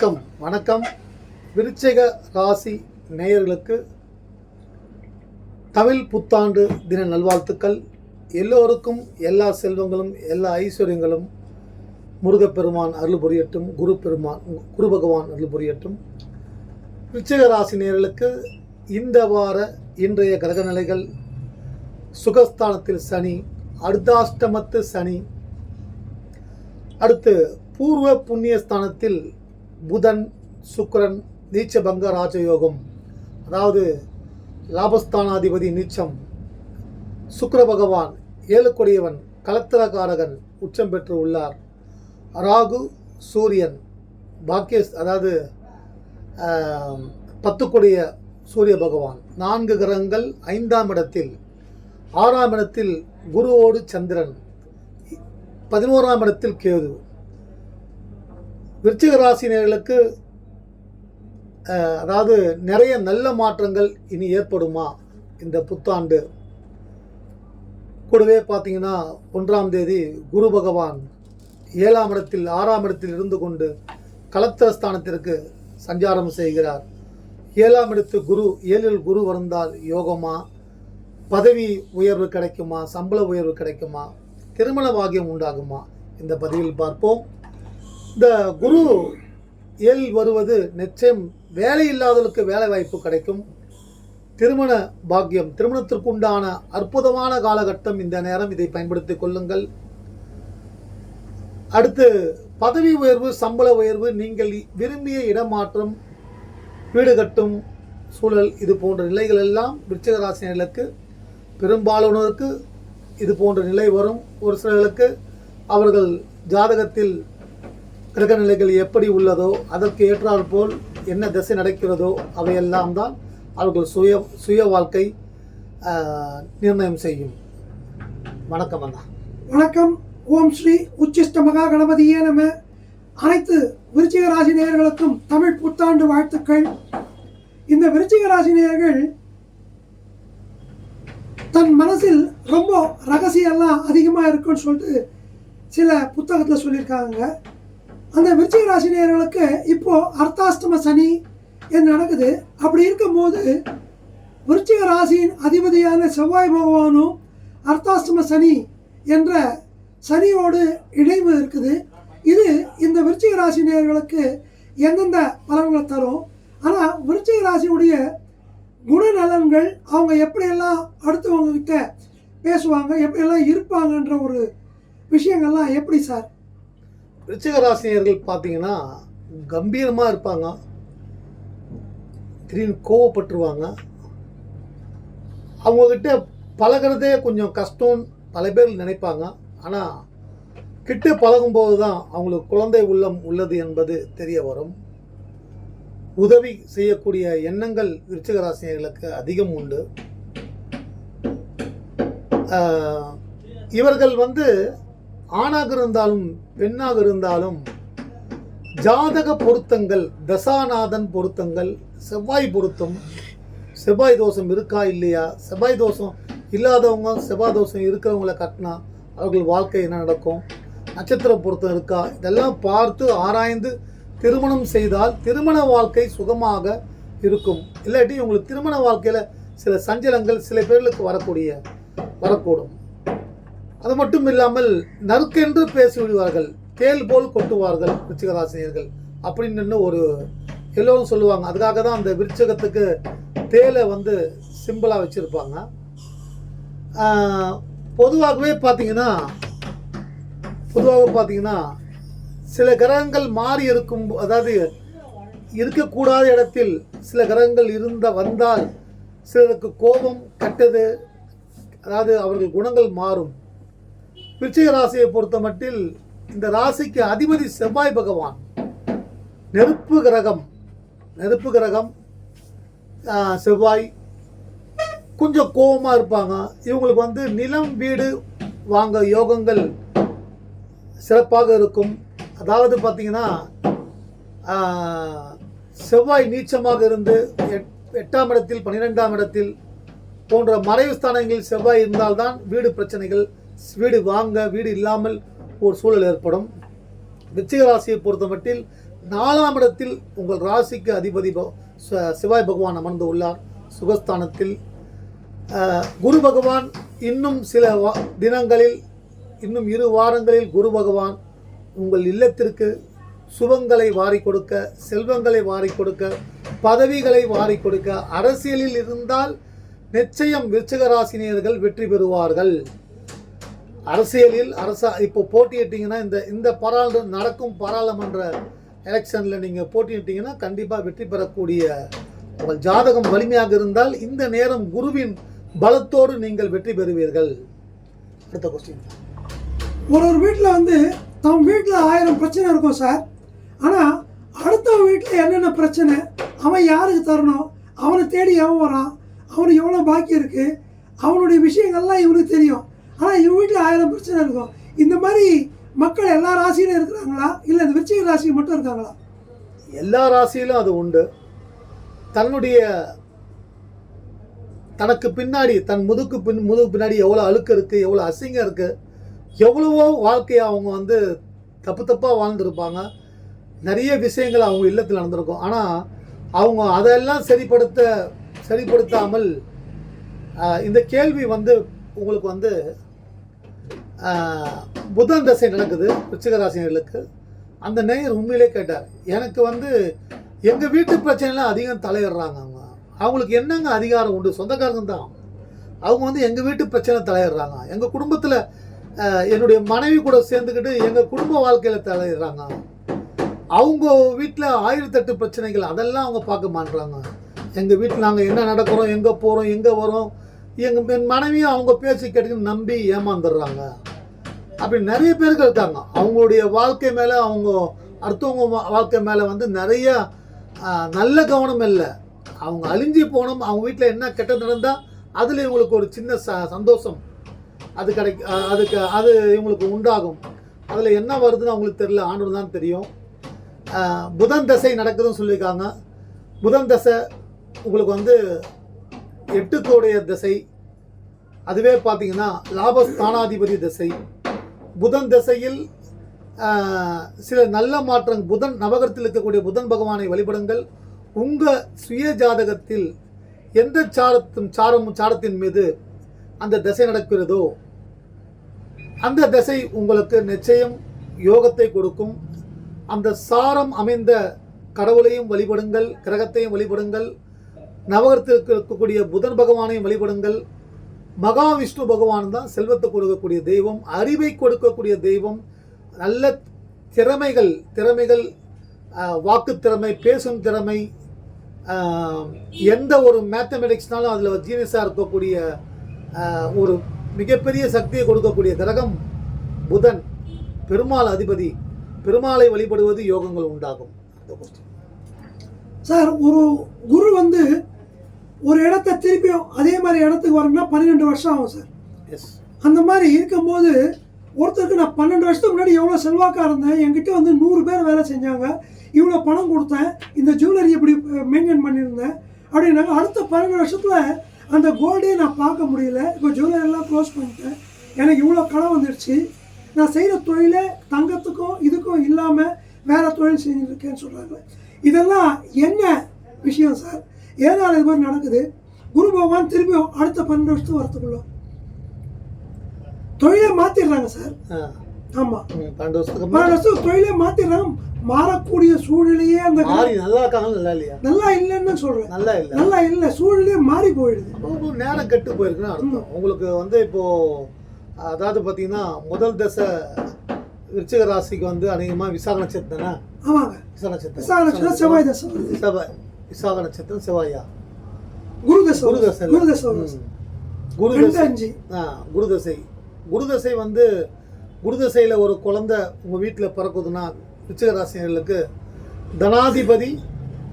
வணக்கம். வணக்கம். விருச்சிக ராசி நேயர்களுக்கு தமிழ் புத்தாண்டு தின நல்வாழ்த்துக்கள். எல்லோருக்கும் எல்லா செல்வங்களும் எல்லா ஐஸ்வர்யங்களும் முருகப்பெருமான் அருள் புரியட்டும் குரு பெருமான் குரு பகவான் அருள் புரியட்டும். விருச்சிக ராசி நேயர்களுக்கு இந்த வார இன்றைய கிரகநிலைகள் சுகஸ்தானத்தில் சனி அர்த்தாஷ்டமத்து சனி. அடுத்து பூர்வ புண்ணியஸ்தானத்தில் புதன் சுக்கிரன் நீச்சபங்க ராஜயோகம். அதாவது லாபஸ்தானாதிபதி நீச்சம். சுக்கர பகவான் ஏழுக்குடையவன் கலத்திரகாரகன் உச்சம் பெற்று உள்ளார். ராகு சூரியன் பாக்கியஸ் அதாவது பத்துக்குடைய பத்துக்குடிய சூரிய பகவான். நான்கு கிரகங்கள் ஐந்தாம் இடத்தில். ஆறாம் இடத்தில் குருவோடு சந்திரன். பதினோராம் இடத்தில் கேது. விருச்சிக ராசினியர்களுக்கு அதாவது நிறைய நல்ல மாற்றங்கள் இனி ஏற்படுமா? இந்த புத்தாண்டு. கூடவே பார்த்தீங்கன்னா ஒன்றாம் தேதி குரு பகவான் ஏழாம் இடத்தில் ஆறாம் இடத்தில் இருந்து கொண்டு கலத்திரஸ்தானத்திற்கு சஞ்சாரம் செய்கிறார். ஏழாம் இடத்து குரு ஏழில் குரு வந்தால் யோகமா? பதவி உயர்வு கிடைக்குமா? சம்பள உயர்வு கிடைக்குமா? திருமண பாகியம் உண்டாகுமா? இந்த பதிவில் பார்ப்போம். இந்த குரு ஏழ் வருவது நிச்சயம் வேலை இல்லாதவர்களுக்கு வேலை வாய்ப்பு கிடைக்கும். திருமண பாக்கியம் திருமணத்திற்கு உண்டான அற்புதமான காலகட்டம் இந்த நேரம். இதை பயன்படுத்திக் கொள்ளுங்கள். அடுத்து பதவி உயர்வு சம்பள உயர்வு நீங்கள் விரும்பிய இடமாற்றம் வீடு கட்டும் சூழல் இது போன்ற நிலைகள் எல்லாம் விருச்சிகராசினர்களுக்கு பெரும்பாலானோருக்கு இது போன்ற நிலை வரும். ஒரு சிலர்களுக்கு அவர்கள் ஜாதகத்தில் கிரகநிலைகள் எப்படி உள்ளதோ அதற்கு ஏற்றாற் போல் என்ன திசை நடக்கிறதோ அவையெல்லாம் தான் அவர்கள் சுய சுய வாழ்க்கை நிர்ணயம் செய்யும். வணக்கம் அண்ணா. வணக்கம். ஓம் ஸ்ரீ உச்சிஷ்ட மகா கணபதியே நம்ம அனைத்து விருச்சிக ராசி நேயர்களுக்கும் தமிழ் புத்தாண்டு வாழ்த்துக்கள். இந்த விருச்சிக ராசி நேயர்கள் தன் மனசில் ரொம்ப ரகசியம்லாம் அதிகமாக இருக்குன்னு சொல்லிட்டு சில புத்தகத்தில் சொல்லியிருக்காங்க. அந்த விருச்சிக ராசி நேயர்களுக்கு அர்த்தாஷ்டம சனி என்று நடக்குது. அப்படி இருக்கும்போது விருச்சிக ராசியின் அதிபதியான செவ்வாய் பகவானும் அர்த்தாஷ்டம சனி என்ற சனியோடு இணைவு இருக்குது. இது இந்த விருச்சிக ராசி நேர்களுக்கு எந்தெந்த பலன்களை தரும்? ஆனால் விருச்சிக ராசியுடைய குணநலன்கள் அவங்க எப்படியெல்லாம் அடுத்தவங்கக்கிட்ட பேசுவாங்க எப்படியெல்லாம் இருப்பாங்கன்ற ஒரு விஷயங்கள்லாம் எப்படி சார்? ரிச்சிகராசினியர்கள் பார்த்தீங்கன்னா கம்பீரமாக இருப்பாங்க. திடீர்னு கோவப்பட்டுருவாங்க. அவங்கக்கிட்ட பழகுறதே கொஞ்சம் கஷ்டம்னு பல பேர் நினைப்பாங்க. ஆனால் கிட்ட பழகும்போது தான் அவங்களுக்கு குழந்தை உள்ளம் உள்ளது என்பது தெரிய வரும். உதவி செய்யக்கூடிய எண்ணங்கள் விருச்சிகராசினியர்களுக்கு அதிகம் உண்டு. இவர்கள் வந்து ஆணாக இருந்தாலும் பெண்ணாக இருந்தாலும் ஜாதக பொருத்தங்கள் தசாநாதன் பொருத்தங்கள் செவ்வாய் பொருத்தம் செவ்வாய் தோஷம் இருக்கா இல்லையா? செவ்வாய் தோஷம் இல்லாதவங்க செவ்வாய் தோஷம் இருக்கிறவங்கள கட்டினா அவர்கள் வாழ்க்கை என்ன நடக்கும்? நட்சத்திர பொருத்தம் இருக்கா? இதெல்லாம் பார்த்து ஆராய்ந்து திருமணம் செய்தால் திருமண வாழ்க்கை சுகமாக இருக்கும். இல்லாட்டி உங்களுக்கு திருமண வாழ்க்கையில் சில சஞ்சலங்கள் சில பேர்களுக்கு வரக்கூடிய வரக்கூடும். அது மட்டும் இல்லாமல் நறுக்கென்று பேசிவிடுவார்கள் தேல் போல் கொட்டுவார்கள் விருச்சிகராசினியர்கள். அப்படின்னு ஒரு எல்லோரும் சொல்லுவாங்க. அதுக்காக தான் அந்த விருச்சகத்துக்கு தேலை வந்து சிம்பிளாக வச்சுருப்பாங்க. பொதுவாகவே பார்த்தீங்கன்னா பொதுவாக பார்த்தீங்கன்னா சில கிரகங்கள் மாறி இருக்கும் அதாவது இருக்கக்கூடாத இடத்தில் சில கிரகங்கள் இருந்த வந்தால் சிலருக்கு கோபம் கெட்டது அதாவது அவர்கள் குணங்கள் மாறும். விருச்சிக ராசியை பொறுத்த மட்டில் இந்த ராசிக்கு அதிபதி செவ்வாய் பகவான். நெருப்பு கிரகம் நெருப்பு கிரகம் செவ்வாய். கொஞ்சம் கோபமாக இருப்பாங்க. இவங்களுக்கு வந்து நிலம் வீடு வாங்க யோகங்கள் சிறப்பாக இருக்கும். அதாவது பார்த்தீங்கன்னா செவ்வாய் நீச்சமாக இருந்து எட்- எட்டாம் இடத்தில் பன்னிரெண்டாம் இடத்தில் போன்ற மறைவு ஸ்தானங்களில் செவ்வாய் இருந்தால்தான் வீடு பிரச்சனைகள் வீடு வாங்க வீடு இல்லாமல் ஒரு சூழல் ஏற்படும். விச்சிக ராசியை பொறுத்த மட்டில் நாலாம் இடத்தில் உங்கள் ராசிக்கு அதிபதி ப- சிவாய் பகவான் அமர்ந்து உள்ளார். சுகஸ்தானத்தில் குரு பகவான் இன்னும் சில தினங்களில் இன்னும் இரு வாரங்களில் குரு பகவான் உங்கள் இல்லத்திற்கு சுபங்களை வாரி கொடுக்க செல்வங்களை வாரி கொடுக்க பதவிகளை வாரி கொடுக்க அரசியலில் இருந்தால் நிச்சயம் விருச்சிக ராசினியர்கள் வெற்றி பெறுவார்கள். அரசியலில் அரசா இப்போ போட்டியிட்டீங்கன்னா இந்த இந்த பாராளு நடக்கும் பாராளுமன்ற எலெக்ஷனில் நீங்கள் போட்டியிட்டீங்கன்னா கண்டிப்பாக வெற்றி பெறக்கூடிய உங்கள் ஜாதகம் வலிமையாக இருந்தால் இந்த நேரம் குருவின் பலத்தோடு நீங்கள் வெற்றி பெறுவீர்கள். அடுத்த கொஸ்டின் ஒரு ஒரு வீட்டில் வந்து தம் வீட்டில் ஆயிரம் பிரச்சனை இருக்கும் சார். ஆனால் அடுத்தவன் வீட்டில் என்னென்ன பிரச்சனை? அவன் யாருக்கு தரணும்? அவனை தேடி எவன் வரான்? அவனுக்கு எவ்வளோ பாக்கி இருக்குது அவனுடைய விஷயங்கள்லாம் இவனுக்கு தெரியும். ஆனால் இவங்க வீட்டில் ஆயிரம் பிரச்சனை இருக்கும் இந்த மாதிரி மக்கள் எல்லா ராசியிலும் இருக்கிறாங்களா? இல்லை இந்த விருச்சிக ராசி மட்டும் இருக்காங்களா? எல்லா ராசியிலும் அது உண்டு. தன்னுடைய தனக்கு பின்னாடி தன் முதுக்கு பின் முதுகு பின்னாடி எவ்வளோ அழுக்கு இருக்குது எவ்வளோ அசிங்கம் இருக்குது எவ்வளவோ வாழ்க்கையை அவங்க வந்து தப்பு தப்பாக வாழ்ந்துருப்பாங்க. நிறைய விஷயங்கள் அவங்க இல்லத்தில் நடந்திருக்கும். ஆனால் அவங்க அதெல்லாம் சரிப்படுத்த சரிப்படுத்தாமல் இந்த கேள்வி வந்து உங்களுக்கு வந்து புதன் தசை நடக்குது ரிச்சிகராசினர்களுக்கு அந்த நேயர் உண்மையிலே கேட்டார் எனக்கு வந்து எங்கள் வீட்டு பிரச்சனைலாம் அதிகம் தலையிடுறாங்க அவங்க. அவங்களுக்கு என்னங்க அதிகாரம் உண்டு? சொந்தக்காரங்க தான். அவங்க வந்து எங்கள் வீட்டு பிரச்சனை தலையிடுறாங்க. எங்கள் குடும்பத்தில் என்னுடைய மனைவி கூட சேர்ந்துக்கிட்டு எங்கள் குடும்ப வாழ்க்கையில் தலையிடுறாங்க. அவங்க வீட்டில் ஆயிரத்தெட்டு பிரச்சனைகள் அதெல்லாம் அவங்க பார்க்க மாட்றாங்க. எங்கள் வீட்டில் நாங்கள் என்ன நடக்கிறோம் எங்கே போகிறோம் எங்கே வரோம் எங்கள் என் மனைவியும் அவங்க பேச்சு கேட்டு நம்பி ஏமாந்துடுறாங்க. அப்படி நிறைய பேர்கள் இருக்காங்க. அவங்களுடைய வாழ்க்கை மேலே அவங்க அடுத்தவங்க வாழ்க்கை மேலே வந்து நிறைய நல்ல கவனம் இல்லை. அவங்க அழிஞ்சு போனோம் அவங்க வீட்டில் என்ன கெட்டது நடந்தால் அதில் இவங்களுக்கு ஒரு சின்ன ச சந்தோஷம். அது கிடைக்க அதுக்கு அது இவங்களுக்கு உண்டாகும். அதில் என்ன வருதுன்னு அவங்களுக்கு தெரியல ஆண்டு தான் தெரியும். புதன் தசை நடக்குதுன்னு சொல்லியிருக்காங்க. புதன் தசை உங்களுக்கு வந்து எட்டுக்கோடைய திசை. அதுவே பார்த்தீங்கன்னா லாபஸ்தானாதிபதி திசை. புதன் திசையில் சில நல்ல மாற்றம் புதன் நவகரத்தில் இருக்கக்கூடிய புதன் பகவானை வழிபடுங்கள். உங்கள் சுய ஜாதகத்தில் எந்த சாரத்தும் சாரம் சாரத்தின் மீது அந்த திசை நடக்கிறதோ அந்த திசை உங்களுக்கு நிச்சயம் யோகத்தை கொடுக்கும். அந்த சாரம் அமைந்த கடவுளையும் வழிபடுங்கள் கிரகத்தையும் வழிபடுங்கள். நவகரத்தில் இருக்கக்கூடிய புதன் பகவானையும் வழிபடுங்கள். மகாவிஷ்ணு பகவான் தான் செல்வத்தை கொடுக்கக்கூடிய தெய்வம் அறிவை கொடுக்கக்கூடிய தெய்வம் நல்ல திறமைகள் திறமைகள் வாக்கு திறமை பேசும் திறமை எந்த ஒரு மேத்தமெட்டிக்ஸ்னாலும் அதில் ஜீனியஸாக இருக்கக்கூடிய ஒரு மிகப்பெரிய சக்தியை கொடுக்கக்கூடிய கிரகம் புதன். பெருமாள் அதிபதி. பெருமாளை வழிபடுவது யோகங்கள் உண்டாகும். அந்த சார் ஒரு குரு வந்து ஒரு இடத்த திருப்பியும் அதே மாதிரி இடத்துக்கு வரணும்னா பன்னிரெண்டு வருஷம் ஆகும் சார். எஸ் அந்த மாதிரி இருக்கும்போது ஒருத்தருக்கு நான் பன்னெண்டு வருஷத்துக்கு முன்னாடி எவ்வளோ செல்வாக்காக இருந்தேன் என்கிட்ட வந்து நூறு பேர் வேலை செஞ்சாங்க இவ்வளோ பணம் கொடுத்தேன் இந்த ஜுவல்லரி இப்படி மெயின்டைன் பண்ணியிருந்தேன். அப்படின்னாங்க அடுத்த பன்னெண்டு வருஷத்தில் அந்த கோல்டே நான் பார்க்க முடியல. இப்போ ஜுவல்லரி எல்லாம் க்ளோஸ் பண்ணிட்டேன். எனக்கு இவ்வளோ கடன் வந்துடுச்சு நான் செய்கிற தொழிலே தங்கத்துக்கும் இதுக்கும் இல்லாமல் வேற தொழில் செஞ்சுருக்கேன்னு சொல்கிறாங்க இதெல்லாம் என்ன விஷயம் சார்? ஏதாவது இது மாதிரி நடக்குது. குரு பகவான் திரும்பியும் அடுத்த பன்னெண்டு வருஷத்துக்கு வரத்துக்குள்ள. தொழிலே மாத்திடுறாங்க சார். ஆமா. பன்னெண்டு வருஷத்துக்கு பன்னெண்டு வருஷத்துக்கு தொழிலே மாத்திடுறாங்க. மாறக்கூடிய சூழ்நிலையே அந்த நல்லா இருக்காங்க நல்லா இல்லையா? நல்லா இல்லைன்னு சொல்றேன். நல்லா இல்லை. நல்லா இல்லை சூழ்நிலையே மாறி போயிடுது. நேரம் கெட்டு போயிருக்குன்னு அர்த்தம். உங்களுக்கு வந்து இப்போ அதாவது பார்த்தீங்கன்னா முதல் தசை விருச்சிக ராசிக்கு வந்து அநேகமாக விசாக நட்சத்திரம் தானே? ஆமாங்க. விசாக நட்சத்திரம். விசாக நட்சத்திரம் செவ்வாய் தசை. செவ்வாய். விசாக நட்சத்திரம் செவ்வாயா? குரு தசை குரு வருது. தசை குரு தசை வருது. ம். குரு ரெண்டு தசை அஞ்சு ஆ குரு தசை குரு தசை வந்து குரு தசையில் ஒரு குழந்தை உங்கள் வீட்டில் பிறக்குதுன்னா ராசினர்களுக்கு தனாதிபதி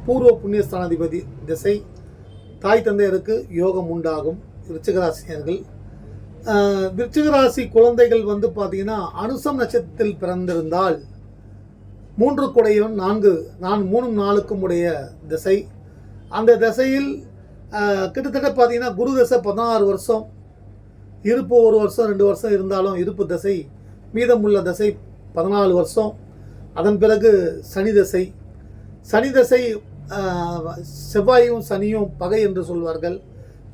பூர்வ புண்ணிய ஸ்தானாதிபதி திசை. தாய் தந்தையருக்கு யோகம் உண்டாகும் விருச்சிக ராசினியர்கள். ஆஹ், விருச்சிக ராசி குழந்தைகள் வந்து பார்த்தீங்கன்னா அனுசம் நட்சத்திரத்தில் பிறந்திருந்தால் மூன்று குடையும் நான்கு நான் மூணும் நாளுக்கும் உடைய திசை. அந்த திசையில் கிட்டத்தட்ட பார்த்தீங்கன்னா குரு தசை பதினாறு வருஷம் இருப்பு ஒரு வருஷம் ரெண்டு வருஷம் இருந்தாலும் இருப்பு தசை மீதமுள்ள தசை பதினாலு வருஷம். அதன் பிறகு சனி தசை. சனி தசை செவ்வாயும் சனியும் பகை என்று சொல்வார்கள்.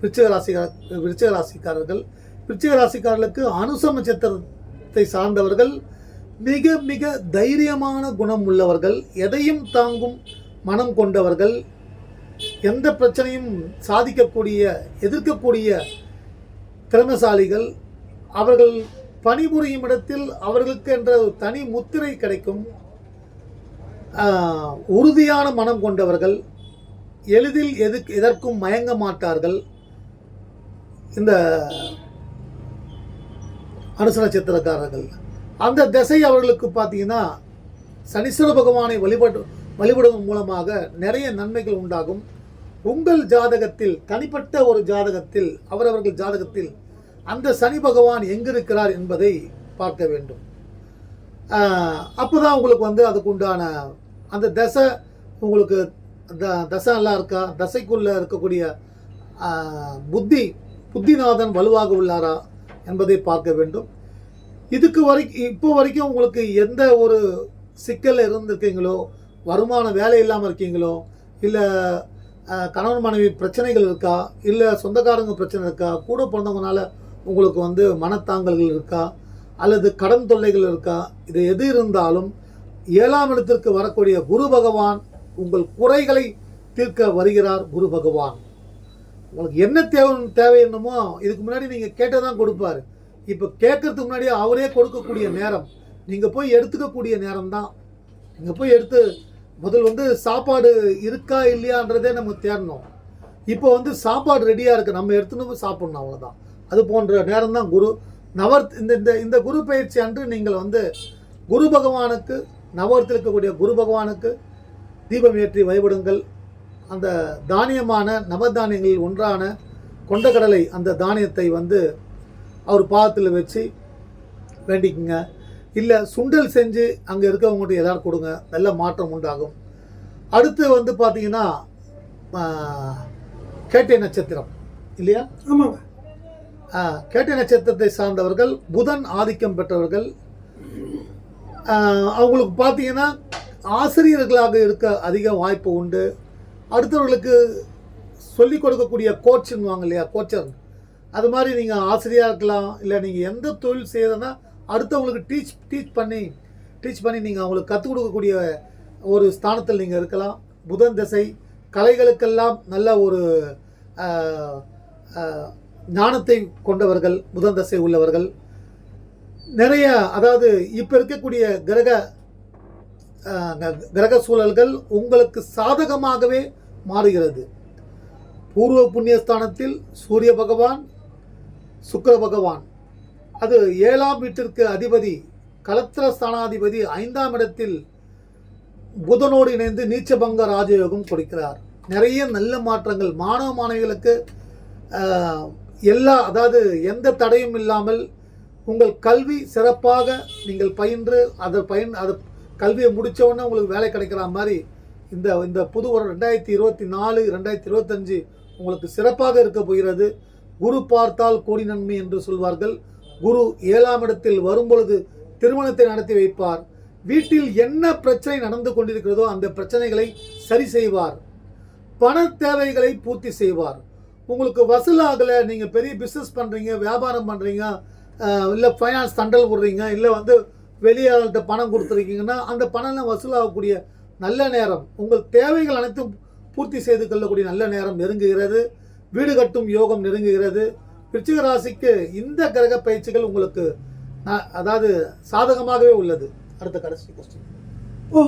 விருச்சிக ராசிக்கார விருச்சிக ராசிக்காரர்கள். விருச்சிக ராசிக்காரர்களுக்கு அனுச நட்சத்திரத்தை சார்ந்தவர்கள் மிக மிக தைரியமான குணம் உள்ளவர்கள் எதையும் தாங்கும் மனம் கொண்டவர்கள் எந்த பிரச்சனையும் சாதிக்கக்கூடிய எதிர்க்கக்கூடிய திறமசாலிகள் அவர்கள் பணிபுரியும் இடத்தில் அவர்களுக்கு என்ற ஒரு தனி முத்திரை கிடைக்கும் உறுதியான மனம் கொண்டவர்கள் எளிதில் எது எதற்கும் மயங்க மாட்டார்கள். இந்த அனுச நட்சத்திரக்காரர்கள் அந்த திசை அவர்களுக்கு பார்த்தீங்கன்னா சனீஸ்வர பகவானை வழிபட்டு வழிபடுவதன் மூலமாக நிறைய நன்மைகள் உண்டாகும். உங்கள் ஜாதகத்தில் தனிப்பட்ட ஒரு ஜாதகத்தில் அவரவர்கள் ஜாதகத்தில் அந்த சனி பகவான் எங்கிருக்கிறார் என்பதை பார்க்க வேண்டும். அப்போ தான் உங்களுக்கு வந்து அதுக்கு உண்டான அந்த தசை உங்களுக்கு த தசை நல்லா இருக்கா? தசைக்குள்ளே இருக்கக்கூடிய புத்தி புத்திநாதன் வலுவாக உள்ளாரா என்பதை பார்க்க வேண்டும். இதுக்கு வரைக்கும் இப்போ வரைக்கும் உங்களுக்கு எந்த ஒரு சிக்கலில் இருந்திருக்கீங்களோ வருமான வேலை இல்லாமல் இருக்கீங்களோ இல்லை கணவன் மனைவி பிரச்சனைகள் இருக்கா இல்லை சொந்தக்காரங்க பிரச்சனை இருக்கா கூட பிறந்தவங்கனால உங்களுக்கு வந்து மனத்தாங்கல்கள் இருக்கா அல்லது கடன் தொல்லைகள் இருக்கா இது எது இருந்தாலும் ஏழாம் இடத்திற்கு வரக்கூடிய குரு பகவான் உங்கள் குறைகளை தீர்க்க வருகிறார் குரு பகவான். உங்களுக்கு என்ன தேவை தேவை என்னமோ இதுக்கு முன்னாடி நீங்கள் கேட்டதான் கொடுப்பாரு. இப்போ கேட்கறதுக்கு முன்னாடி அவரே கொடுக்கக்கூடிய நேரம். நீங்கள் போய் எடுத்துக்கக்கூடிய நேரம் தான் நீங்கள் போய் எடுத்து முதல் வந்து சாப்பாடு இருக்கா இல்லையான்றதே நம்ம தேடணும். இப்போ வந்து சாப்பாடு ரெடியாக இருக்குது நம்ம எடுத்துன்னு சாப்பிட்ணும் அவ்வளோதான் அது போன்ற நேரம் தான் குரு. நவர் இந்த இந்த இந்த குரு பயிற்சி அன்று நீங்கள் வந்து குரு பகவானுக்கு நவரத்தில் இருக்கக்கூடிய குரு பகவானுக்கு தீபம் ஏற்றி வழிபடுங்கள். அந்த தானியமான நவதானியங்களில் ஒன்றான கொண்டக்கடலை அந்த தானியத்தை வந்து அவர் பாதத்தில் வச்சு வேண்டிக்குங்க. இல்லை சுண்டல் செஞ்சு அங்கே இருக்கவங்ககிட்ட ஏதாவது கொடுங்க. நல்ல மாற்றம் உண்டாகும். அடுத்து வந்து பார்த்தீங்கன்னா கேட்டை நட்சத்திரம். இல்லையா? ஆமாங்க. கேட்டை நட்சத்திரத்தை சார்ந்தவர்கள் புதன் ஆதிக்கம் பெற்றவர்கள் அவங்களுக்கு பார்த்தீங்கன்னா ஆசிரியர்களாக இருக்க அதிக வாய்ப்பு உண்டு. அடுத்தவர்களுக்கு சொல்லிக் கொடுக்கக்கூடிய கோச்சுன்னுவாங்க இல்லையா? கோச்சர் அது மாதிரி நீங்கள் ஆசிரியராக இருக்கலாம் இல்லை நீங்கள் எந்த தொழில் செய்யறதுன்னா அடுத்தவங்களுக்கு டீச் டீச் பண்ணி டீச் பண்ணி நீங்கள் அவங்களுக்கு கற்றுக் கொடுக்கக்கூடிய ஒரு ஸ்தானத்தில் நீங்கள் இருக்கலாம். புதன் திசை கலைகளுக்கெல்லாம் நல்ல ஒரு ஞானத்தை கொண்டவர்கள் புதன் தசை உள்ளவர்கள். நிறைய அதாவது இப்போ இருக்கக்கூடிய கிரக கிரக சூழல்கள் உங்களுக்கு சாதகமாகவே மாறுகிறது. பூர்வ புண்ணியஸ்தானத்தில் சூரிய பகவான் சுக்கர பகவான். அது ஏழாம் வீட்டிற்கு அதிபதி கலத்திர ஸ்தானாதிபதி ஐந்தாம் இடத்தில் புதனோடு இணைந்து நீச்சபங்க ராஜயோகம் கொடுக்கிறார். நிறைய நல்ல மாற்றங்கள் மாணவ மாணவிகளுக்கு எல்லா அதாவது எந்த தடையும் இல்லாமல் உங்கள் கல்வி சிறப்பாக நீங்கள் பயின்று அதை பயன் அது கல்வியை முடித்தவொடனே உங்களுக்கு வேலை கிடைக்கிற மாதிரி இந்த இந்த புது வருடம் ரெண்டாயிரத்தி இருபத்தி நாலு ரெண்டாயிரத்தி இருபத்தஞ்சு உங்களுக்கு சிறப்பாக இருக்க போகிறது. குரு பார்த்தால் கோடி நன்மை என்று சொல்வார்கள். குரு ஏழாம் இடத்தில் வரும்பொழுது திருமணத்தை நடத்தி வைப்பார். வீட்டில் என்ன பிரச்சனை நடந்து கொண்டிருக்கிறதோ அந்த பிரச்சனைகளை சரி செய்வார். பண தேவைகளை பூர்த்தி செய்வார். உங்களுக்கு வசூலாகலை நீங்கள் பெரிய பிஸ்னஸ் பண்ணுறீங்க வியாபாரம் பண்ணுறீங்க இல்லை ஃபைனான்ஸ் தண்டல் விடுறீங்க இல்லை வந்து வெளியாளர்கிட்ட பணம் கொடுத்துருக்கீங்கன்னா அந்த பணம்லாம் வசூலாகக்கூடிய நல்ல நேரம். உங்கள் தேவைகள் அனைத்தும் பூர்த்தி செய்து கொள்ளக்கூடிய நல்ல நேரம் நெருங்குகிறது. வீடு கட்டும் யோகம் நெருங்குகிறது. விருச்சிக ராசிக்கு இந்த கிரக பயிற்சிகள் உங்களுக்கு அதாவது சாதகமாகவே உள்ளது. அடுத்த கடைசி கொஸ்டின் ஓ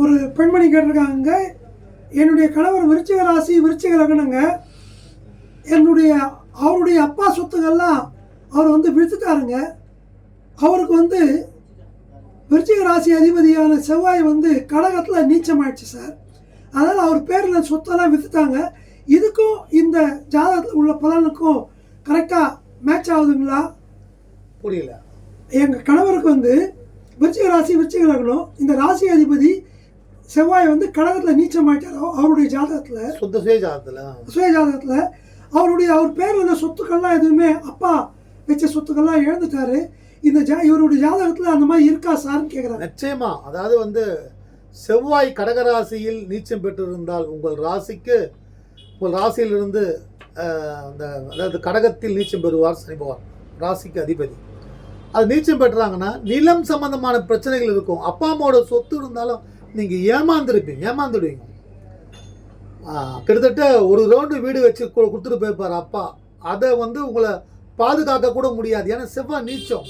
ஒரு பெண்மணி கேட்டிருக்காங்க. என்னுடைய கணவர் விருச்சிக ராசி விருச்சிக லக்னங்க. என்னுடைய அவருடைய அப்பா சொத்துக்கள்லாம் அவர் வந்து விழுத்துட்டாருங்க. அவருக்கு வந்து விருச்சிக ராசி அதிபதியான செவ்வாய் வந்து கடகத்தில் நீச்சமாயிடுச்சு சார். அதனால் அவர் பேரில் சொத்தெல்லாம் விற்றுட்டாங்க இதுக்கும் இந்த ஜாதகத்தில் உள்ள பலனுக்கும் கரெக்டாக மேட்ச் ஆகுதுங்களா? புரியல. எங்கள் கணவருக்கு வந்து விருச்சிக ராசி விருச்சிக லக்னம். இந்த ராசி அதிபதி செவ்வாய் வந்து கடகத்தில் நீச்சமாயிட்டாரோ அவருடைய ஜாதகத்தில். சுத்த சுயஜாதத்தில் சுய ஜாதகத்தில் அவருடைய அவர் பேரில் இருந்த சொத்துக்கள்லாம் எதுவுமே அப்பா வச்ச சொத்துக்கள்லாம் இழந்துட்டாரு. இந்த ஜா இவருடைய ஜாதகத்தில் அந்த மாதிரி இருக்கா சார்னு கேட்குறாங்க நிச்சயமா. அதாவது வந்து செவ்வாய் கடகராசியில் நீச்சம் பெற்றிருந்தால் உங்கள் ராசிக்கு உங்கள் ராசியிலிருந்து அந்த அதாவது கடகத்தில் நீச்சம் பெறுவார் சனி பகவான். ராசிக்கு அதிபதி. அது நீச்சம் பெற்றாங்கன்னா நிலம் சம்பந்தமான பிரச்சனைகள் இருக்கும். அப்பா அம்மாவோட சொத்து இருந்தாலும் நீங்கள் ஏமாந்துருப்பீங்க. ஏமாந்துடுவீங்க. கிட்டத்தட்ட ஒரு ரவுண்டு வீடு வச்சு கொடுத்துட்டு போயிருப்பார் அப்பா. அதை வந்து உங்களை பாதுகாக்க கூட முடியாது. ஏன்னா செவ்வாய் நீச்சம்.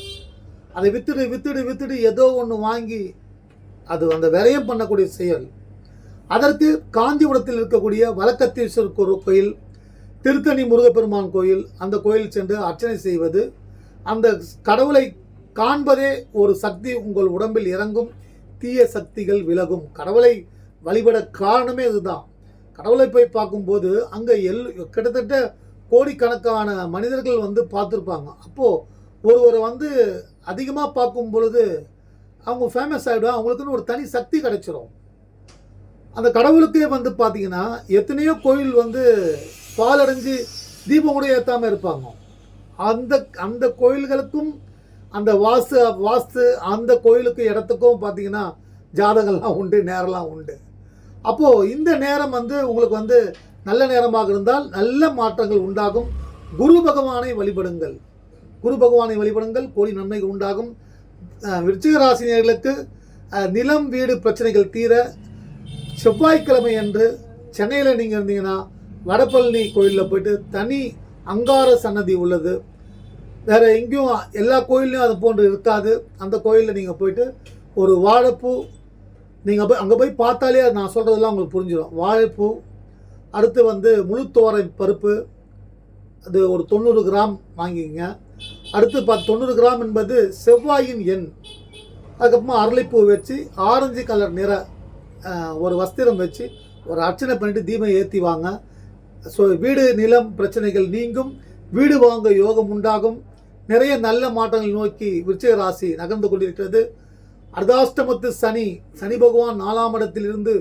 அதை வித்துடு வித்துடு வித்துடு ஏதோ ஒன்று வாங்கி அது அந்த விரையும் பண்ணக்கூடிய செயல். அதற்கு காந்திபுரத்தில் இருக்கக்கூடிய வழக்கத்தீஸ்வரர் கோயில் திருத்தணி முருகப்பெருமான் கோயில் அந்த கோயில் சென்று அர்ச்சனை செய்வது. அந்த கடவுளை காண்பதே ஒரு சக்தி உங்கள் உடம்பில் இறங்கும் தீய சக்திகள் விலகும். கடவுளை வழிபட காரணமே இதுதான். கடவுளை போய் பார்க்கும்போது அங்கே எல் கிட்டத்தட்ட கோடிக்கணக்கான மனிதர்கள் வந்து பார்த்துருப்பாங்க. அப்போது ஒருவரை வந்து அதிகமாக பார்க்கும் பொழுது அவங்க ஃபேமஸ் ஆகிடும் அவங்களுக்குன்னு ஒரு தனி சக்தி கிடைச்சிரும். அந்த கடவுளுக்கே வந்து பார்த்தீங்கன்னா எத்தனையோ கோயில் வந்து பாலடைஞ்சு தீபம் கூட ஏற்றாமல் இருப்பாங்க. அந்த அந்த கோயில்களுக்கும் அந்த வாஸ்து வாஸ்து அந்த கோயிலுக்கு இடத்துக்கும் பார்த்தீங்கன்னா ஜாதகம்லாம் உண்டு நேரம்லாம் உண்டு. அப்போது இந்த நேரம் வந்து உங்களுக்கு வந்து நல்ல நேரமாக இருந்தால் நல்ல மாற்றங்கள் உண்டாகும். குரு பகவானை வழிபடுங்கள். குரு பகவானை வழிபடுங்கள் கோடி நன்மைகள் உண்டாகும். விருச்சிக ராசினியர்களுக்கு நிலம் வீடு பிரச்சனைகள் தீர செவ்வாய்க்கிழமை அன்று சென்னையில் நீங்கள் இருந்தீங்கன்னா வடபழனி கோயிலில் போயிட்டு தனி அங்கார சன்னதி உள்ளது. வேறு எங்கேயும் எல்லா கோயில்லையும் அது போன்று இருக்காது. அந்த கோயிலில் நீங்கள் போயிட்டு ஒரு வாழைப்பூ நீங்கள் போய் அங்கே போய் பார்த்தாலே அது நான் சொல்கிறதெல்லாம் உங்களுக்கு புரிஞ்சிடும் வாழைப்பூ அடுத்து வந்து முழுத்தோரை பருப்பு அது ஒரு தொண்ணூறு கிராம் வாங்கிங்க அடுத்து பத் தொண்ணூறு கிராம் என்பது செவ்வாயின் எண். அதுக்கப்புறமா அரளிப்பூ வச்சு ஆரஞ்சு கலர் நிற ஒரு வஸ்திரம் வச்சு ஒரு அர்ச்சனை பண்ணிட்டு தீபம் ஏற்றி வாங்க. ஸோ வீடு நிலம் பிரச்சனைகள் நீங்கும். வீடு வாங்க யோகம் உண்டாகும். நிறைய நல்ல மாற்றங்கள் நோக்கி விருச்சிக ராசி நகர்ந்து கொண்டிருக்கிறது. அர்தாஷ்டமத்து சனி சனி பகவான் நாலாம் இடத்திலிருந்து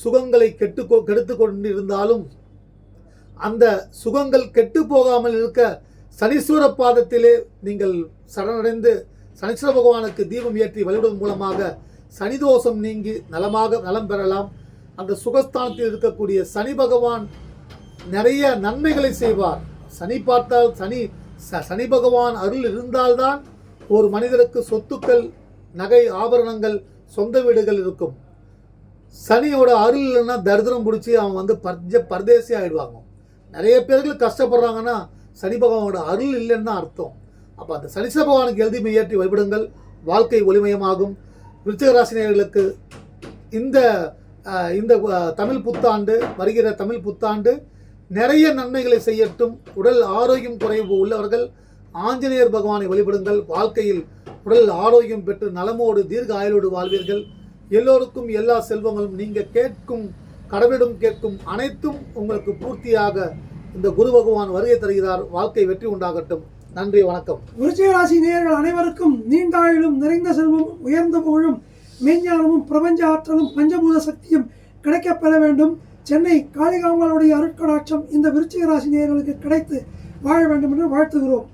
சுகங்களை கெட்டு கெடுத்து கொண்டிருந்தாலும் அந்த சுகங்கள் கெட்டு போகாமல் இருக்க சனீஸ்வர பாதத்திலே நீங்கள் சரணடைந்து சனீஸ்வர பகவானுக்கு தீபம் ஏற்றி வழிபடுவதன் மூலமாக சனிதோஷம் நீங்கி நலமாக நலம் பெறலாம். அந்த சுகஸ்தானத்தில் இருக்கக்கூடிய சனி பகவான் நிறைய நன்மைகளை செய்வார். சனி பார்த்தால் சனி ச- சனி பகவான் அருள் இருந்தால்தான் ஒரு மனிதருக்கு சொத்துக்கள் நகை ஆபரணங்கள் சொந்த வீடுகள் இருக்கும். சனியோட அருள் இல்லைன்னா தரித்திரம் பிடிச்சி அவன் வந்து பர்ஜ பரதேசி ஆகிடுவாங்க நிறைய பேர்கள் கஷ்டப்படுறாங்கன்னா சனி பகவானோட அருள் இல்லைன்னு தான் அர்த்தம். அப்போ அந்த சனிச பகவானுக்கு எழுதி ஏற்றி வழிபடுங்கள் வாழ்க்கை ஒளிமயமாகும். விருச்சிகராசினியர்களுக்கு இந்த இந்த தமிழ் புத்தாண்டு வருகிற தமிழ் புத்தாண்டு நிறைய நன்மைகளை செய்யட்டும். உடல் ஆரோக்கியம் குறைவு உள்ளவர்கள் ஆஞ்சநேயர் பகவானை வழிபடுங்கள். வாழ்க்கையில் உடல் ஆரோக்கியம் பெற்று நலமோடு தீர்க்க ஆயுளோடு வாழ்வீர்கள். எல்லோருக்கும் எல்லா செல்வங்களும் நீங்கள் கேட்கும் கடவுளிடம் கேட்கும் அனைத்தும் உங்களுக்கு பூர்த்தியாக இந்த குரு பகவான் வருகை தருகிறார். வாழ்க்கை வெற்றி உண்டாகட்டும். நன்றி வணக்கம். விருச்சிக ராசி நேயர்கள் அனைவருக்கும் நீண்டாயிலும் நிறைந்த செல்வமும் உயர்ந்த புகழும் மெஞ்ஞானமும் பிரபஞ்ச ஆற்றலும் பஞ்சபூத சக்தியும் கிடைக்கப்பெற வேண்டும். சென்னை காளிகாமலுடைய அருட்கடாட்சம் இந்த விருச்சிக ராசி நேயர்களுக்கு கிடைத்து வாழ வேண்டும் என்று வாழ்த்துகிறோம்.